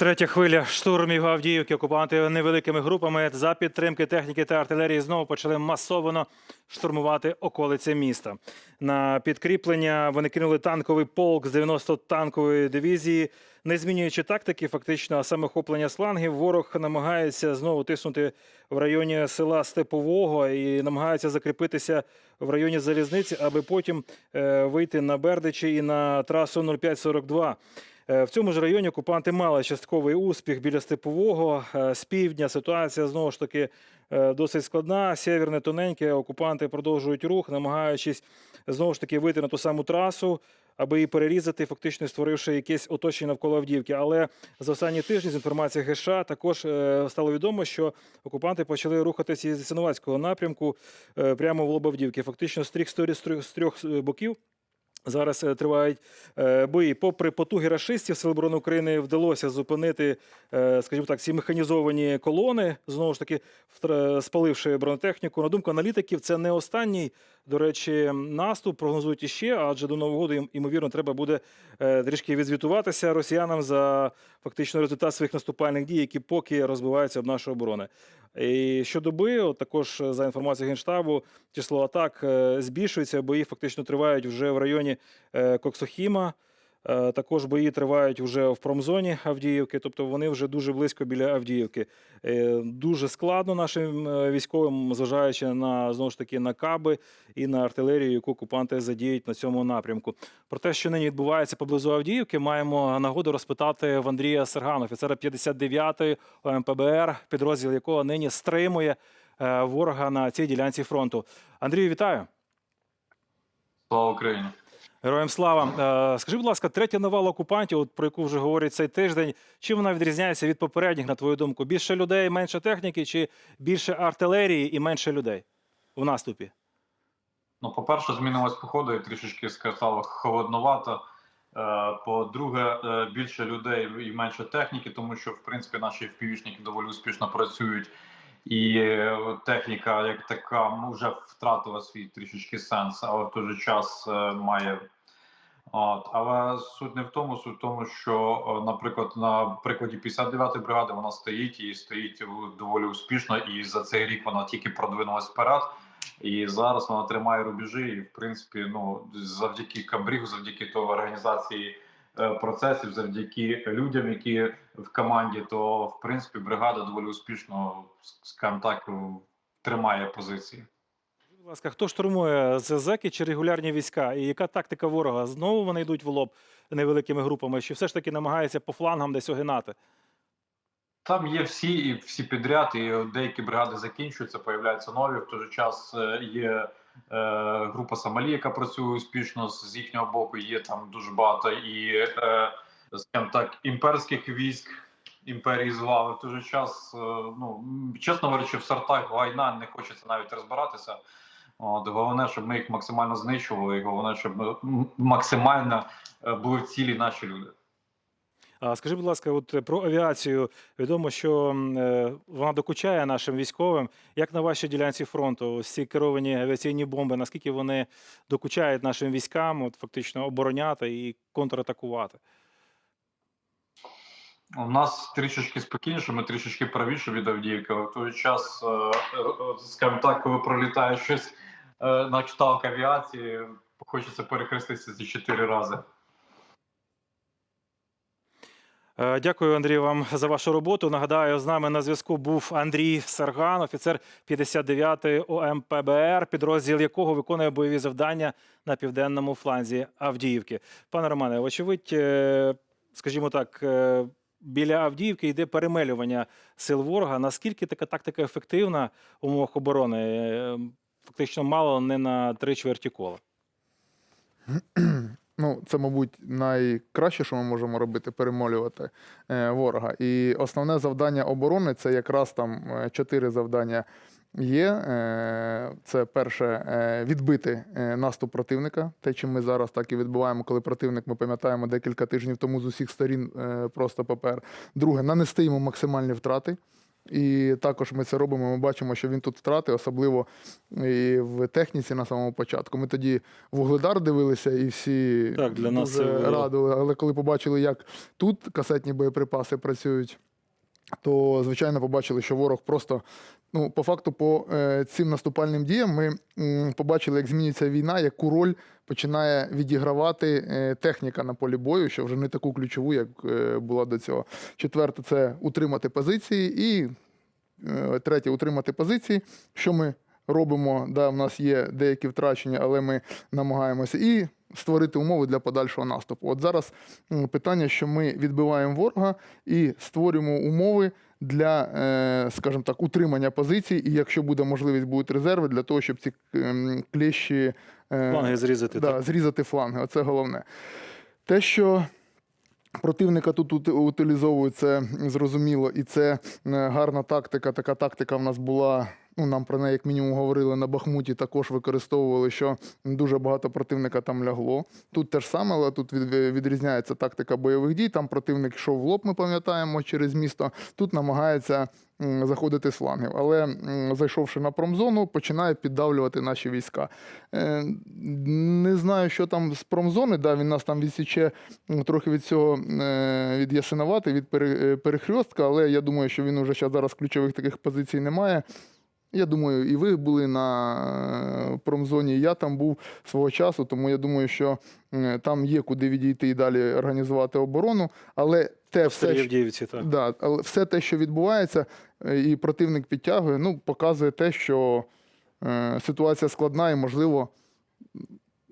Третя хвиля штурмів Авдіївки. Окупанти невеликими групами за підтримки техніки та артилерії знову почали масово штурмувати околиці міста. На підкріплення вони кинули танковий полк з 90-танкової дивізії. Не змінюючи тактики, фактично, а саме охоплення слангів, ворог намагається знову тиснути в районі села Степового і намагається закріпитися в районі залізниці, аби потім е, вийти на Бердичі і на трасу 0542. Е, В цьому ж районі окупанти мали частковий успіх біля Степового. Е, З півдня ситуація знову ж таки е, досить складна. Сєвєрне тоненьке. Окупанти продовжують рух, намагаючись знову ж таки вийти на ту саму трасу, аби її перерізати, фактично створивши якесь оточення навколо Авдіївки. Але за останні тижні з інформації ГШ також стало відомо, що окупанти почали рухатися із Синовацького напрямку прямо в лоб Авдіївки. Фактично з трьох з трьох- боків. Зараз е, тривають е, бої. Попри потуги рашистів, Сил оборони України вдалося зупинити, е, скажімо так, ці механізовані колони, знову ж таки, спаливши бронетехніку. На думку аналітиків, це не останній, до речі, наступ. Прогнозують іще, адже до нового року, ймовірно, треба буде трішки відзвітуватися росіянам за фактично результат своїх наступальних дій, які поки розбиваються об нашу оборони. І щодоби, також е, за інформацією Генштабу, число атак е, збільшується. Бої фактично тривають вже в районі е, Коксохіма. Е, Також бої тривають вже в промзоні Авдіївки, тобто вони вже дуже близько біля Авдіївки. Е, Дуже складно нашим е, військовим, зважаючи на знову ж таки на каби і на артилерію, яку окупанти задіють на цьому напрямку. Про те, що нині відбувається поблизу Авдіївки, маємо нагоду розпитати в Андрія Сергана, офіцера 59-ї ОМПБР, підрозділ якого нині стримує ворога на цій ділянці фронту. Андрію, вітаю. Слава Україні! Героям слава. Е, Скажи, будь ласка, третя навала окупантів, от про яку вже говорять цей тиждень, чим вона відрізняється від попередніх, на твою думку? Більше людей, менше техніки, чи більше артилерії і менше людей в наступі? Ну, по-перше, змінилась походу і трішечки стало холодновато. Е, По-друге, е, більше людей і менше техніки, тому що в принципі наші впівішники доволі успішно працюють, і е, техніка, як така, вже втратила свій трішечки сенс, але в той же час е, має. От, але суть не в тому, суть в тому, що, е, наприклад, на прикладі 59-ї бригади вона стоїть і стоїть доволі успішно, і за цей рік вона тільки продвинулась вперед. І зараз вона тримає рубежі, і в принципі, ну завдяки Кабрігу, завдяки то організації процесів, завдяки людям, які в команді, то в принципі бригада доволі успішно, скажімо так, тримає позиції. Будь ласка, хто штурмує Це чи регулярні війська? І яка тактика ворога? Знову вони йдуть в лоб невеликими групами, чи все ж таки намагаються по флангам десь огинати? Там є всі і всі підряд, і деякі бригади закінчуються, появляються нові. В той же час е, є е, група Сомалі, яка працює успішно з їхнього боку. Є там дуже багато і е, скажімо так імперських військ імперії зла. В той же час, е, ну чесно говорячи, в сортах війна не хочеться навіть розбиратися. От, головне, щоб ми їх максимально знищували, і головне, щоб е, м, максимально е, були в цілі наші люди. Скажи, будь ласка, от е, про авіацію відомо, що е, вона докучає нашим військовим. Як на вашій ділянці фронту, ось ці керовані авіаційні бомби, наскільки вони докучають нашим військам, от фактично обороняти і контратакувати? У нас трішечки спокійніше, ми трішечки правіше від Авдіївки. В той час, е, скажімо так, коли пролітає щось на кшталт авіації, хочеться перехреститися ці чотири рази. Е, Дякую, Андрій, вам за вашу роботу. Нагадаю, з нами на зв'язку був Андрій Сарган, офіцер 59-ї ОМПБР, підрозділ якого виконує бойові завдання на південному фланзі Авдіївки. Пане Романе, вочевидь, е, скажімо так, е, біля Авдіївки йде перемелювання сил ворога. Наскільки така тактика ефективна в умовах оборони? Е, Фактично мало не на три чверті кола. Ну, це, мабуть, найкраще, що ми можемо робити, перемолювати е, ворога. І основне завдання оборони це якраз там е, чотири завдання є. Е, Це перше відбити наступ противника, те, чим ми зараз так і відбуваємо, коли противник, ми пам'ятаємо, декілька тижнів тому з усіх сторін просто попер. Друге, нанести йому максимальні втрати. І також ми це робимо. Ми бачимо, що він тут втрати, особливо і в техніці на самому початку. Ми тоді вугледар дивилися, і всі Так, для нас дуже це радували. Але коли побачили, як тут касетні боєприпаси працюють, то звичайно побачили, що ворог просто. Ну, по факту, по е, цим наступальним діям ми побачили, як змінюється війна, яку роль починає відігравати е, техніка на полі бою, що вже не таку ключову, як е, була до цього. Четверте це утримати позиції, і третє утримати позиції. Що ми робимо? Да, в нас є деякі втрачення, але ми намагаємося і створити умови для подальшого наступу. От зараз питання, що ми відбиваємо ворога і створюємо умови для, е, скажімо так, утримання позицій, і якщо буде можливість, будуть резерви для того, щоб ці клещі кліщі е, Фланги зрізати. да, так. зрізати фланги. Оце головне. Те, що противника тут утилізовують, це зрозуміло, і це е, гарна тактика. Така тактика в нас була. Ну, нам про неї, як мінімум, говорили на Бахмуті, також використовували, що дуже багато противника там лягло. Тут те ж саме, але тут від, відрізняється тактика бойових дій. Там противник йшов в лоб, ми пам'ятаємо, через місто. Тут намагається заходити з флангів. Але зайшовши на промзону, починає піддавлювати наші війська. Е, Не знаю, що там з промзони. Да, він нас там відсіче трохи від цього е, від Ясиновати, від е, перехрестка, але я думаю, що він уже зараз ключових таких позицій немає. Я думаю, і ви були на е, промзоні, і я там був свого часу, тому я думаю, що е, там є куди відійти і далі організувати оборону. Але те все, що- так. Да, але все те, що відбувається, е, і противник підтягує, ну, показує те, що е, ситуація складна і, можливо,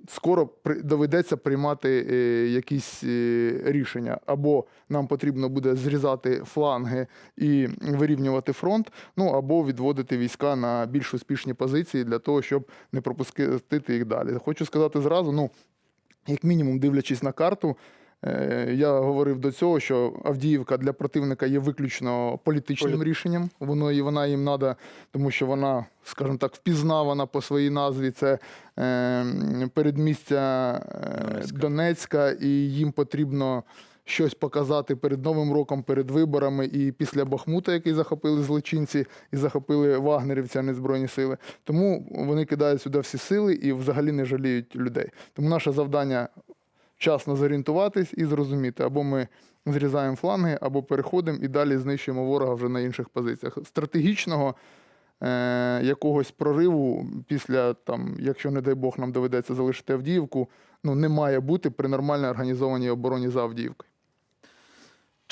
скоро доведеться приймати е, якісь е, рішення. Або нам потрібно буде зрізати фланги і вирівнювати фронт, ну або відводити війська на більш успішні позиції для того, щоб не пропустити їх далі. Хочу сказати зразу, ну, як мінімум, дивлячись на карту, я говорив до цього, що Авдіївка для противника є виключно політичним Полі- рішенням. Воно і вона їм треба, тому що вона, скажімо так, впізнавана по своїй назві. Це е, передмістя е, Донецька. Донецька, і їм потрібно. Щось показати перед Новим роком, перед виборами і після Бахмута, який захопили злочинці і захопили вагнерівці, а не збройні сили. Тому вони кидають сюди всі сили і взагалі не жаліють людей. Тому наше завдання вчасно зорієнтуватись і зрозуміти, або ми зрізаємо фланги, або переходимо і далі знищуємо ворога вже на інших позиціях. Стратегічного е, якогось прориву після, там, якщо, не дай Бог, нам доведеться залишити Авдіївку, ну, не має бути при нормально організованій обороні за Авдіївкою.